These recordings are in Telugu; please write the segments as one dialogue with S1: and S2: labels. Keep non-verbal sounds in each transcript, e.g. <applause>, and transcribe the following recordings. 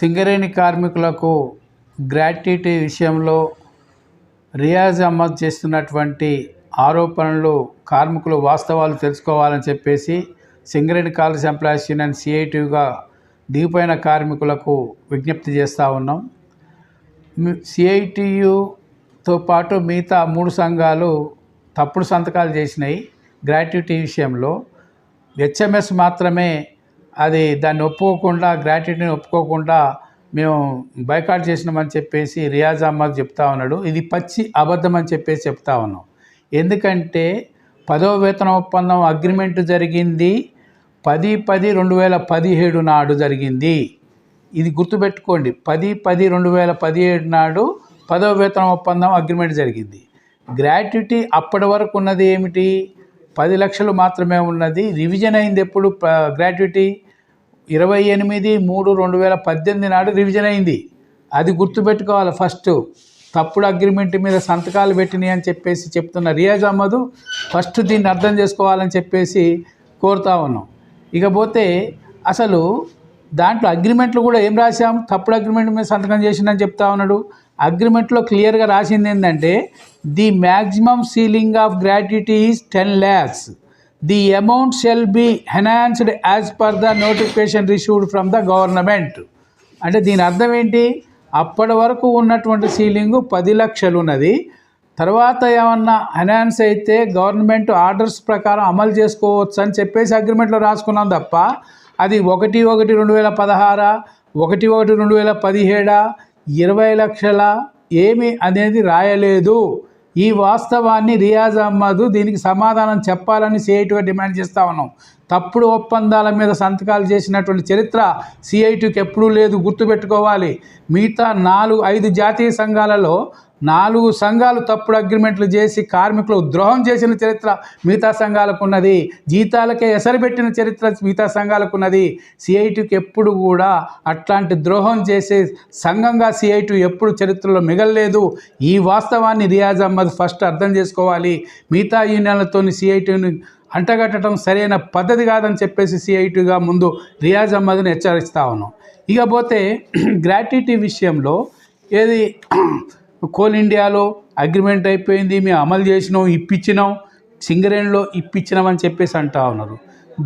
S1: సింగరేణి కార్మికులకు గ్రాట్యుటీ విషయంలో రియాజ్ అహ్మద్ చేస్తున్నటువంటి ఆరోపణలు కార్మికులు వాస్తవాలు తెలుసుకోవాలని చెప్పేసి సింగరేణి కాలేజ్ ఎంప్లాయీస్ యూనియన్ సిఐటిగా దిగిపోయిన కార్మికులకు విజ్ఞప్తి చేస్తూ ఉన్నాం. సిఐటియుతో పాటు మిగతా మూడు సంఘాలు తప్పుడు సంతకాలు చేసినాయి గ్రాట్యుటీ విషయంలో. హెచ్ఎంఎస్ మాత్రమే అది దాన్ని ఒప్పుకోకుండా గ్రాట్యుటీని ఒప్పుకోకుండా మేము బైకాట్ చేసినామని చెప్పేసి రియాజ్ అహ్మద్ చెప్తా ఉన్నాడు. ఇది పచ్చి అబద్ధం అని చెప్పేసి చెప్తా ఉన్నాం. ఎందుకంటే పదవ వేతన ఒప్పందం అగ్రిమెంట్ జరిగింది. పది పది రెండు వేల పదిహేడు నాడు జరిగింది. ఇది గుర్తుపెట్టుకోండి. పది పది రెండు వేల పదిహేడు నాడు పదవ వేతన ఒప్పందం అగ్రిమెంట్ జరిగింది. గ్రాట్యుటీ అప్పటి వరకు ఉన్నది ఏమిటి? పది లక్షలు మాత్రమే ఉన్నది. రివిజన్ అయింది ఎప్పుడు? గ్రాట్యుటీ ఇరవై ఎనిమిది మూడు రెండు వేల పద్దెనిమిది నాడు రివిజన్ అయింది. అది గుర్తుపెట్టుకోవాలి ఫస్ట్ తప్పుడు అగ్రిమెంట్ మీద సంతకాలు పెట్టినాయి అని చెప్పేసి చెప్తున్న రియాజ్ అహ్మద్ ఫస్ట్ దీన్ని అర్థం చేసుకోవాలని చెప్పేసి కోరుతా ఉన్నాం. ఇకపోతే అసలు దాంట్లో అగ్రిమెంట్లు కూడా ఏం రాశాం? తప్పుడు అగ్రిమెంట్ మీద సంతకం చేసిందని చెప్తా ఉన్నాడు. అగ్రిమెంట్లో క్లియర్గా రాసింది ఏంటంటే the maximum ceiling of gratuity is ten lakhs the amount shall be enhanced as per the notification received from the government అంటే దీని అర్థం ఏంటి? అప్పటి వరకు ఉన్నటువంటి సీలింగు పది లక్షలు ఉన్నది. తర్వాత ఏమన్నా ఎన్హాన్స్ అయితే గవర్నమెంట్ ఆర్డర్స్ ప్రకారం అమలు చేసుకోవచ్చు అని చెప్పేసి అగ్రిమెంట్లో రాసుకున్నాం తప్ప అది ఒకటి ఒకటి రెండు వేల పదహారా ఒకటి ఒకటి రెండు వేల పదిహేడా ఇరవై లక్షల ఏమి అనేది రాయలేదు. ఈ వాస్తవాన్ని రియాజ్ అహ్మద్ దీనికి సమాధానం చెప్పాలని సిఐటిగా డిమాండ్ చేస్తూ ఉన్నాం. తప్పుడు ఒప్పందాల మీద సంతకాలు చేసినటువంటి చరిత్ర సిఐటికి ఎప్పుడూ లేదు గుర్తుపెట్టుకోవాలి. మిగతా నాలుగు ఐదు జాతీయ సంఘాలలో నాలుగు సంఘాలు తప్పుడు అగ్రిమెంట్లు చేసి కార్మికులకు ద్రోహం చేసిన చరిత్ర మిగతా సంఘాలకు ఉన్నది జీతాలకే ఎసరు పెట్టిన చరిత్ర మిగతా సంఘాలకు ఉన్నది సిఐటికి ఎప్పుడు కూడా అట్లాంటి ద్రోహం చేసే సంఘంగా సిఐటి ఎప్పుడు చరిత్రలో మిగలలేదు. ఈ వాస్తవాన్ని రియాజ్ అహ్మద్ ఫస్ట్ అర్థం చేసుకోవాలి. మిగతా యూనియన్లతో సిఐటిని అంటగట్టడం సరైన పద్ధతి కాదని చెప్పేసి సిఐటిగా ముందు రియాజ్ అహ్మద్ని హెచ్చరిస్తా ఉన్నాం. ఇకపోతే <clears throat> గ్రాట్యుటీ విషయంలో ఏది <clears throat> కోల్ ఇండియాలో అగ్రిమెంట్ అయిపోయింది మేము అమలు చేసినాం ఇప్పించినాం సింగరేణిలో ఇప్పించినామని చెప్పేసి అంటా ఉన్నారు.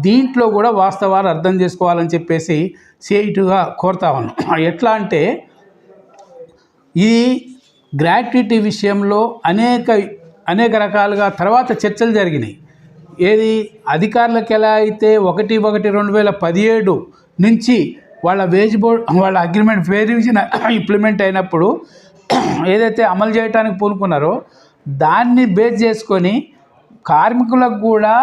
S1: దీంట్లో కూడా వాస్తవాలు అర్థం చేసుకోవాలని చెప్పేసి సిఐటిగా కోరుతా ఉన్నాం. <clears throat> ఎట్లా అంటే ఈ గ్రాట్యుటీ విషయంలో అనేక అనేక రకాలుగా తర్వాత చర్చలు జరిగినాయి. ఏది? అధికారులకు ఎలా అయితే ఒకటి ఒకటి రెండు వేల పదిహేడు నుంచి వాళ్ళ వేజ్ బోర్డ్ వాళ్ళ అగ్రిమెంట్ ఫేర్ ఇంప్లిమెంట్ అయినప్పుడు ఏదైతే అమలు చేయడానికి పూనుకున్నారో దాన్ని బేస్ చేసుకొని కార్మికులకు కూడా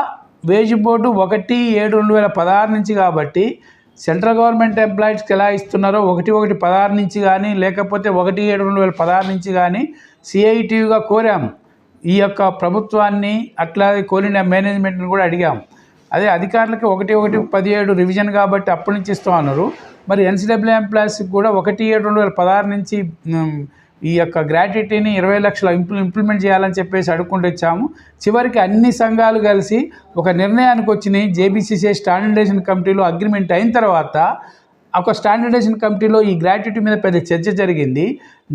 S1: వేజ్ బోర్డు ఒకటి ఏడు రెండు వేల పదహారు నుంచి కాబట్టి సెంట్రల్ గవర్నమెంట్ ఎంప్లాయీస్కి ఎలా ఇస్తున్నారో ఒకటి ఒకటి పదహారు నుంచి కానీ లేకపోతే ఒకటి ఏడు రెండు వేల పదహారు నుంచి కానీ సిఐటియుగా కోరాము. ఈ యొక్క ప్రభుత్వాన్ని అట్లాగే కోలిన మేనేజ్మెంట్ని కూడా అడిగాం. అదే అధికారులకి ఒకటి ఒకటి పదిహేడు రివిజన్ కాబట్టి అప్పటి నుంచి ఇస్తూ ఉన్నారు మరి ఎన్సీడబ్ల్యూ ఎంప్లాయీస్కి కూడా ఒకటి ఏడు రెండు వేల పదహారు నుంచి ఈ యొక్క గ్రాట్యుటీని ఇరవై లక్షల ఇంప్లి ఇంప్లిమెంట్ చేయాలని చెప్పేసి అడుక్కుంటూ వచ్చాము. చివరికి అన్ని సంఘాలు కలిసి ఒక నిర్ణయానికి వచ్చినాయి. జేబీసీసీ స్టాండర్డైజేషన్ కమిటీలో అగ్రిమెంట్ అయిన తర్వాత ఒక స్టాండర్డైజేషన్ కమిటీలో ఈ గ్రాట్యుటీ మీద పెద్ద చర్చ జరిగింది.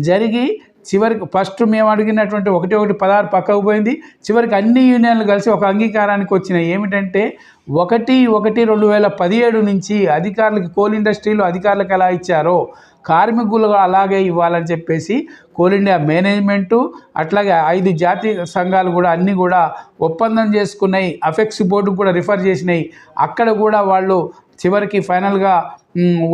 S1: జరిగి చివరికి ఫస్ట్ మేము అడిగినటువంటి ఒకటి ఒకటి పదహారు పక్కకు పోయింది. చివరికి అన్ని యూనియన్లు కలిసి ఒక అంగీకారానికి వచ్చినాయి. ఏమిటంటే ఒకటి ఒకటి రెండు వేల పదిహేడు నుంచి అధికారులకి కోల్ ఇండస్ట్రీలో అధికారులకు ఎలా ఇచ్చారో కార్మికులు అలాగే ఇవ్వాలని చెప్పేసి కోల్ ఇండియా మేనేజ్మెంటు అట్లాగే ఐదు జాతీయ సంఘాలు కూడా అన్నీ కూడా ఒప్పందం చేసుకున్నాయి. అఫెక్స్ బోర్డు కూడా రిఫర్ చేసినాయి. అక్కడ కూడా వాళ్ళు చివరికి ఫైనల్గా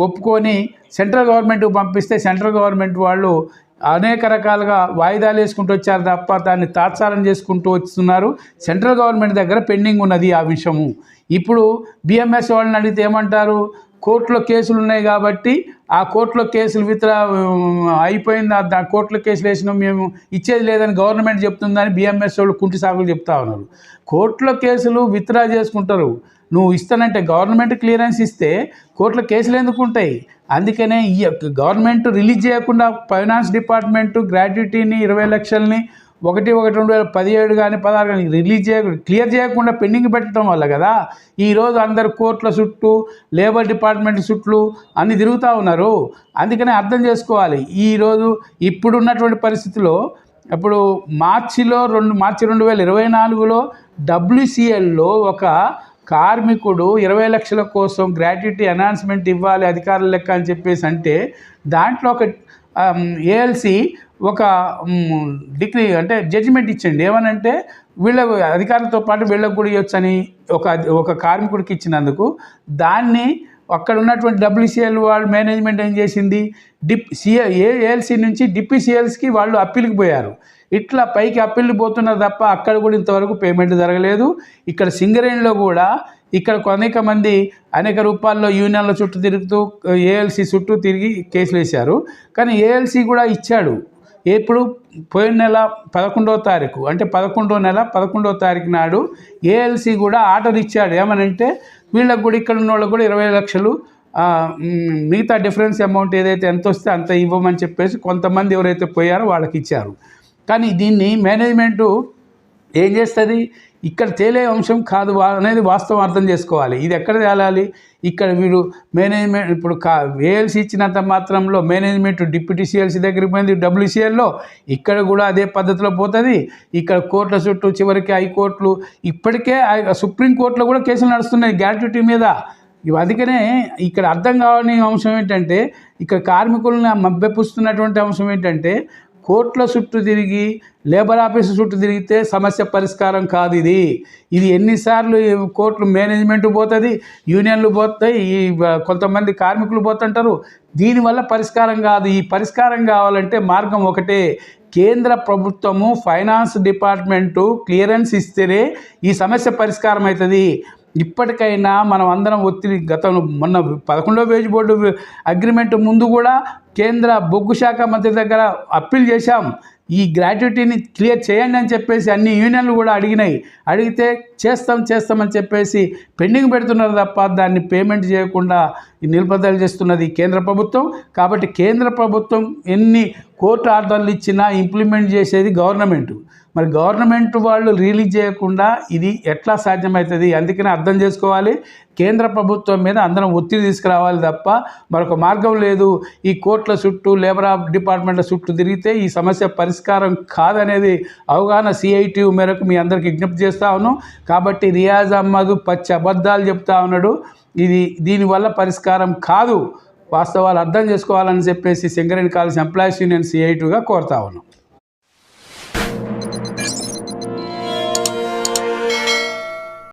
S1: ఒప్పుకొని సెంట్రల్ గవర్నమెంట్కి పంపిస్తే సెంట్రల్ గవర్నమెంట్ వాళ్ళు అనేక రకాలుగా వాయిదాలు వేసుకుంటూ వచ్చారు తప్ప దాన్ని తాత్సారం చేసుకుంటూ వస్తున్నారు. సెంట్రల్ గవర్నమెంట్ దగ్గర పెండింగ్ ఉన్నది ఆ విషయము. ఇప్పుడు బిఎంఎస్ వాళ్ళని అడిగితే ఏమంటారు? కోర్టులో కేసులు ఉన్నాయి కాబట్టి ఆ కోర్టులో కేసులు విత్ర అయిపోయింది. ఆ దా- కోర్టులో కేసులు వేసినాం మేము ఇచ్చేది లేదని గవర్నమెంట్ చెప్తుందని బిఎంఎస్ వాళ్ళు కుంటి సాగులు చెప్తా ఉన్నారు. కోర్టులో కేసులు విత్డ్రా చేసుకుంటారు. నువ్వు ఇస్తానంటే గవర్నమెంట్ క్లియరెన్స్ ఇస్తే కోర్టులో కేసులు ఎందుకు ఉంటాయి? అందుకనే ఈ యొక్క గవర్నమెంట్ రిలీజ్ చేయకుండా ఫైనాన్స్ డిపార్ట్మెంట్ గ్రాడ్యుటీని ఇరవై లక్షల్ని ఒకటి ఒకటి రెండు వేల పదిహేడు కానీ పదహారు కానీ రిలీజ్ చేయ క్లియర్ చేయకుండా పెండింగ్ పెట్టడం వల్ల కదా ఈరోజు అందరు కోర్టుల చుట్టూ లేబర్ డిపార్ట్మెంట్ చుట్టూ అన్ని తిరుగుతూ ఉన్నారు. అందుకనే అర్థం చేసుకోవాలి. ఈరోజు ఇప్పుడున్నటువంటి పరిస్థితిలో ఇప్పుడు మార్చిలో రెండు మార్చి రెండు వేల ఇరవై నాలుగులో డబ్ల్యూసిఎల్లో ఒక కార్మికుడు ఇరవై లక్షల కోసం గ్రాట్యుటీ అనౌన్స్మెంట్ ఇవ్వాలి అధికారుల లెక్క అని చెప్పేసి అంటే దాంట్లో ఒక Um, ఏఎల్సి ఒక um, డిగ్రీ అంటే జడ్జిమెంట్ ఇచ్చండి ఏమనంటే వీళ్ళ అధికారులతో పాటు వీళ్ళకు కూడా ఇవ్వచ్చని ఒక ఒక కార్మికుడికి ఇచ్చినందుకు దాన్ని అక్కడ ఉన్నటువంటి డబ్ల్యూసిఎల్ వాళ్ళు మేనేజ్మెంట్ ఏం చేసింది? డిప్ సిఏ ఏఎల్సీ నుంచి డిప్యూసిఎల్స్కి వాళ్ళు అప్పీల్కి పోయారు. ఇట్లా పైకి అప్పీల్కి పోతున్నారు తప్ప అక్కడ కూడా ఇంతవరకు పేమెంట్ జరగలేదు. ఇక్కడ సింగరేణిలో కూడా ఇక్కడ అనేక మంది అనేక రూపాల్లో యూనియన్ల చుట్టూ తిరుగుతూ ఏఎల్సి చుట్టూ తిరిగి కేసులు వేశారు. కానీ ఏఎల్సి కూడా ఇచ్చాడు. ఎప్పుడు? పోయిన నెల పదకొండవ తారీఖు. అంటే పదకొండో నెల పదకొండవ తారీఖు నాడు ఏఎల్సీ కూడా ఆర్డర్ ఇచ్చాడు. ఏమనంటే వీళ్ళకు కూడా ఇక్కడ ఉన్న వాళ్ళకి కూడా ఇరవై లక్షలు మిగతా డిఫరెన్స్ అమౌంట్ ఏదైతే ఎంత వస్తే అంత ఇవ్వమని చెప్పేసి కొంతమంది ఎవరైతే పోయారో వాళ్ళకి ఇచ్చారు. కానీ దీన్ని మేనేజ్మెంటు ఏం చేస్తుంది? ఇక్కడ తేలే అంశం కాదు అనేది వాస్తవం అర్థం చేసుకోవాలి. ఇది ఎక్కడ తేలాలి? ఇక్కడ వీడు మేనేజ్మెంట్ ఇప్పుడు కా ఏఎల్సీ ఇచ్చినంత మాత్రంలో మేనేజ్మెంట్ డిప్యూటీ సిఎల్సీ దగ్గరికి పోయింది డబ్ల్యూసీఎల్లో ఇక్కడ కూడా అదే పద్ధతిలో పోతుంది. ఇక్కడ కోర్టుల చుట్టూ చివరికి హైకోర్టులు ఇప్పటికే సుప్రీంకోర్టులో కూడా కేసులు నడుస్తున్నాయి గ్రాట్యుటీ మీద. అందుకనే ఇక్కడ అర్థం కావని అంశం ఏంటంటే ఇక్కడ కార్మికులను మభ్యపుస్తున్నటువంటి అంశం ఏంటంటే కోర్టుల చుట్టూ తిరిగి లేబర్ ఆఫీసు చుట్టూ తిరిగితే సమస్య పరిష్కారం కాదు ఇది. ఇది ఎన్నిసార్లు కోర్టులు మేనేజ్మెంట్ పోతుంది యూనియన్లు పోతాయి ఈ కొంతమంది కార్మికులు పోతుంటారు. దీనివల్ల పరిష్కారం కాదు. ఈ పరిష్కారం కావాలంటే మార్గం ఒకటే. కేంద్ర ప్రభుత్వము ఫైనాన్స్ డిపార్ట్మెంటు క్లియరెన్స్ ఇస్తేనే ఈ సమస్య పరిష్కారం అవుతుంది ఇప్పటికైనా మనం అందరం ఒత్తిడి గతంలో మొన్న పదకొండో పేజీ బోర్డు అగ్రిమెంట్ ముందు కూడా కేంద్ర బొగ్గు శాఖ మంత్రి దగ్గర అప్పీల్ చేశాం. ఈ గ్రాట్యుటీని క్లియర్ చేయండి అని చెప్పేసి అన్ని యూనియన్లు కూడా అడిగినాయి. అడిగితే చేస్తాం చేస్తామని చెప్పేసి పెండింగ్ పెడుతున్నారు తప్ప దాన్ని పేమెంట్ చేయకుండా నిలుపుదల చేస్తున్నది కేంద్ర ప్రభుత్వం. కాబట్టి కేంద్ర ప్రభుత్వం ఎన్ని కోర్టు ఆర్డర్లు ఇచ్చినా ఇంప్లిమెంట్ చేసేది గవర్నమెంట్. మరి గవర్నమెంట్ వాళ్ళు రిలీజ్ చేయకుండా ఇది ఎట్లా సాధ్యమవుతుంది అందుకనే అర్థం చేసుకోవాలి. కేంద్ర ప్రభుత్వం మీద అందరం ఒత్తిడి తీసుకురావాలి తప్ప మరొక మార్గం లేదు. ఈ కోర్టుల చుట్టూ లేబర్ ఆఫ్ డిపార్ట్మెంట్ల చుట్టూ తిరిగితే ఈ సమస్య పరిష్కారం కాదనేది అవగాహన సిఐటియు మేరకు మీ అందరికి విజ్ఞప్తి చేస్తా ఉన్నాను. కాబట్టి రియాజ్ అహ్మద్ పచ్చి అబద్ధాలు చెప్తా ఉన్నాడు. ఇది దీనివల్ల పరిష్కారం కాదు. వాస్తవాలు అర్థం చేసుకోవాలని చెప్పేసి సింగరేణి కాలేజ్ ఎంప్లాయీస్ యూనియన్ సిఐటిగా కోరుతా ఉన్నాం